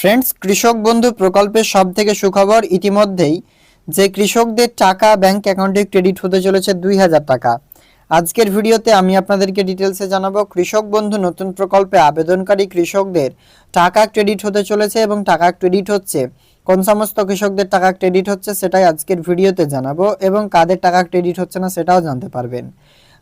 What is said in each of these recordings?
Friends কৃষক বন্ধু প্রকল্পের সব থেকে সুখবর ইতিমধ্যেই যে কৃষকদের টাকা ব্যাংক অ্যাকাউন্টে ক্রেডিট হতে চলেছে দুই হাজার টাকা। আজকের ভিডিওতে আমি আপনাদেরকে ডিটেলসে জানাব কৃষক বন্ধু নতুন প্রকল্পে আবেদনকারী কৃষকদের টাকা ক্রেডিট হতে চলেছে এবং টাকা ক্রেডিট হচ্ছে, কোন সমস্ত কৃষকদের টাকা ক্রেডিট হচ্ছে সেটাই আজকের ভিডিওতে জানাব এবং কাদের টাকা ক্রেডিট হচ্ছে না সেটাও জানতে পারবেন।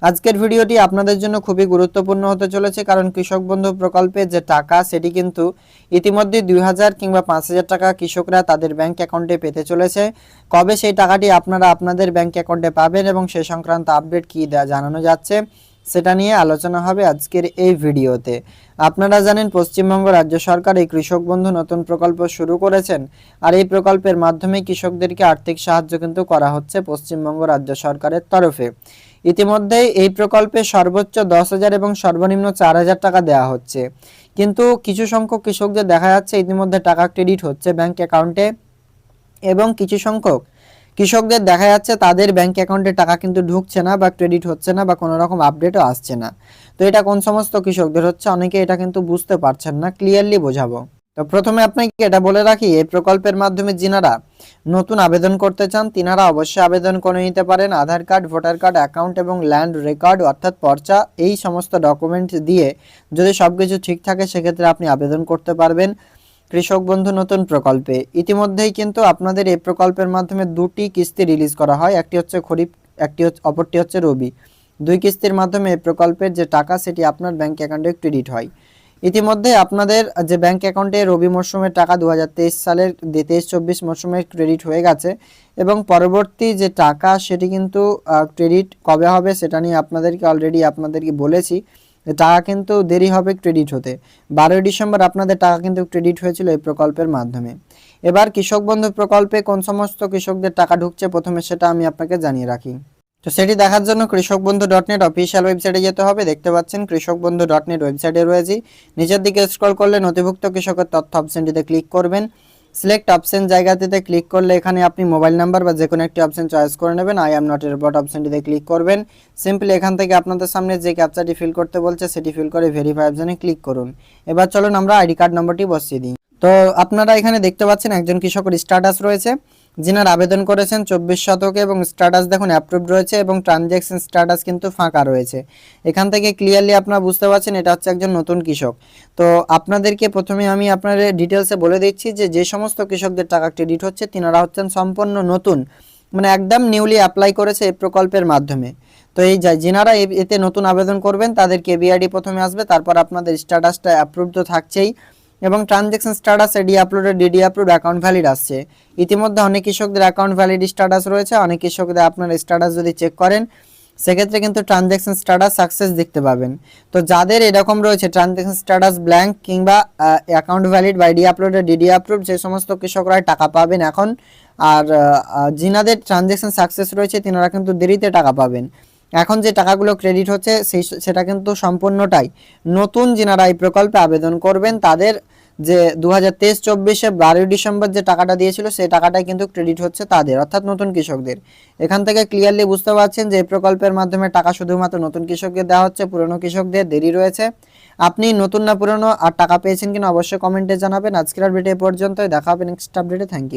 আজকের ভিডিওটি আপনাদের জন্য খুবই গুরুত্বপূর্ণ হতে চলেছে, কারণ কৃষক বন্ধু প্রকল্পে যে টাকা, সেটি কিন্তু ইতিমধ্যে দুই হাজার কিংবা পাঁচ হাজার টাকা কৃষকরা তাদের ব্যাংক অ্যাকাউন্টে পেতে চলেছে। কবে সেই টাকাটি আপনারা আপনাদের ব্যাংক অ্যাকাউন্টে পাবেন এবং সে সংক্রান্ত আপডেট কী জানানো যাচ্ছে, সেটা নিয়ে আলোচনা হবে আজকের এই ভিডিওতে। আপনারা জানেন, পশ্চিমবঙ্গ রাজ্য সরকার এই কৃষক বন্ধু নতুন প্রকল্প শুরু করেছেন, আর এই প্রকল্পের মাধ্যমে কৃষকদেরকে আর্থিক সাহায্য কিন্তু করা হচ্ছে পশ্চিমবঙ্গ রাজ্য সরকারের তরফে। ইতিমধ্যে এই প্রকল্পে সর্বোচ্চ দশ হাজার এবং সর্বনিম্ন চার হাজার টাকা দেওয়া হচ্ছে। কিন্তু কিছু সংখ্যক কৃষকদের দেখা যাচ্ছে ইতিমধ্যে টাকা ক্রেডিট হচ্ছে ব্যাংক অ্যাকাউন্টে এবং কিছু সংখ্যক কৃষকদের দেখা যাচ্ছে তাদের ব্যাংক অ্যাকাউন্টে টাকা কিন্তু ঢুকছে না বা ক্রেডিট হচ্ছে না বা কোনো রকম আপডেটও আসছে না। তো এটা কোন সমস্ত কৃষকদের হচ্ছে? অনেকে এটা কিন্তু বুঝতে পারছেন না। ক্লিয়ারলি বোঝাবো। তো প্রথমে আপনাকে এটা বলে রাখি, এই প্রকল্পের মাধ্যমে যিনারা নতুন আবেদন করতে চান, তিনারা অবশ্যই আবেদন করে নিতে পারেন, Aadhaar card, voter card, account এবং ল্যান্ড রেকর্ড অর্থাৎ পর্চা, এই সমস্ত ডকুমেন্ট দিয়ে যদি সব কিছু ঠিক থাকে, সেক্ষেত্রে আপনি আবেদন করতে পারবেন। কৃষক বন্ধু, নতুন প্রকল্পে। ইতিমধ্যেই কিন্তু আপনাদের এই প্রকল্পের মাধ্যমে দুটি কিস্তি রিলিজ করা হয়, একটি হচ্ছে খরিফ, একটি অপরটি হচ্ছে রবি। দুই কিস্তির মাধ্যমে এই প্রকল্পের যে টাকা, সেটি আপনার ব্যাংক অ্যাকাউন্টে ক্রেডিট হয়। ইতিমধ্যে আপনাদের যে ব্যাংক অ্যাকাউন্টে রবি মরশুমের টাকা দু হাজার তেইশ সালের তেইশ চব্বিশ মরশুমের ক্রেডিট হয়ে গেছে এবং পরবর্তী যে টাকা সেটি কিন্তু ক্রেডিট কবে হবে সেটা নিয়ে আপনাদেরকে অলরেডি আপনাদেরকে বলেছি। টাকা কিন্তু দেরি হবে ক্রেডিট হতে। বারোই ডিসেম্বর আপনাদের টাকা কিন্তু ক্রেডিট হয়েছিল এই প্রকল্পের মাধ্যমে। এবার কৃষক বন্ধু প্রকল্পে কোন সমস্ত কৃষকদের টাকা ঢুকছে প্রথমে সেটা আমি আপনাকে জানিয়ে রাখি। তো সেটি দেখার জন্য কৃষক বন্ধু ডট নেট অফিসিয়াল ওয়েবসাইটে যেতে হবে। দেখতে পাচ্ছেন কৃষক বন্ধু ডট নেট ওয়েবসাইটে রয়েছে। নিচের দিকে স্ক্রল করলে নথিভুক্ত কৃষকের তথ্য অপশনটিতে ক্লিক করবেন। সিলেক্ট অপশন জায়গাটিতে ক্লিক করলে এখানে আপনি মোবাইল নাম্বার বা যে কোনো একটি অপশন চয়েস করে নেবেন। I am not a robot অপশনটিতে ক্লিক করবেন। সিম্পলি এখান থেকে আপনাদের সামনে যে ক্যাপচাটি ফিল করতে বলছে, সেটি ফিল করে ভেরিফাই অপশনে ক্লিক করুন। এবার চলুন আমরা আইডি কার্ড নম্বরটি বসিয়ে দিই। তো আপনারা এখানে দেখতে পাচ্ছেন একজন কৃষকের স্ট্যাটাস রয়েছে। যিনার আবেদন করেছেন চব্বিশ শতকে এবং স্ট্যাটাস দেখুন অ্যাপ্রুভ রয়েছে এবং ট্রানজ্যাকশন স্ট্যাটাস কিন্তু ফাঁকা রয়েছে। এখান থেকে ক্লিয়ারলি আপনারা বুঝতে পারছেন এটা হচ্ছে একজন নতুন কৃষক। তো আপনাদেরকে প্রথমে আমি আপনাদের ডিটেলসে বলে দিচ্ছি যে যে সমস্ত কৃষকদের টাকা ক্রেডিট হচ্ছে, তিনারা হচ্ছেন সম্পূর্ণ নতুন মানে একদম নিউলি অ্যাপ্লাই করেছে এই প্রকল্পের মাধ্যমে। তো এই যা, যিনারা এতে নতুন আবেদন করবেন, তাদের কেবিআইডি প্রথমে আসবে, তারপর আপনাদের স্ট্যাটাসটা অ্যাপ্রুভ তো থাকছেই। এবং transaction status ED uploaded DD upload account valid আসছে। ইতিমধ্যে অনেক কৃষকদের অ্যাকাউন্ট ভ্যালিড স্ট্যাটাস রয়েছে, অনেক কৃষকদের আপনার স্ট্যাটাস যদি চেক করেন, সেক্ষেত্রে কিন্তু ট্রানজ্যাকশন স্ট্যাটাস সাকসেস দেখতে পাবেন। তো যাদের এরকম রয়েছে ট্রানজ্যাকশন স্ট্যাটাস ব্ল্যাঙ্ক কিংবা অ্যাকাউন্ট ভ্যালিড বা ডি আপলোডেড ডিডি আপলোড যে সমস্ত কৃষকরা টাকা পাবেন এখন, আর যিনাদের ট্রানজ্যাকশন সাকসেস রয়েছে, তিনারা কিন্তু দেরিতে টাকা পাবেন। এখন যে টাকাগুলো ক্রেডিট হচ্ছে, সেই সেটা কিন্তু সম্পূর্ণটাই নতুন যিনারা এই প্রকল্পে আবেদন করবেন, তাদের যে দু হাজার তেইশ চব্বিশে বারোই ডিসেম্বর যে টাকাটা দিয়েছিল, সেই টাকাটাই কিন্তু ক্রেডিট হচ্ছে তাদের, অর্থাৎ নতুন কৃষকদের। এখান থেকে ক্লিয়ারলি বুঝতে পারছেন যে প্রকল্পের মাধ্যমে টাকা শুধুমাত্র নতুন কৃষকদের দেওয়া হচ্ছে, পুরনো কৃষকদের দেরি রয়েছে। আপনি নতুন না পুরনো আর টাকা পেয়েছেন কিনা অবশ্যই কমেন্টে জানাবেন। আজকের ভিডিও পর্যন্তই, দেখা হবে নেক্সট আপডেটে থ্যাংক ইউ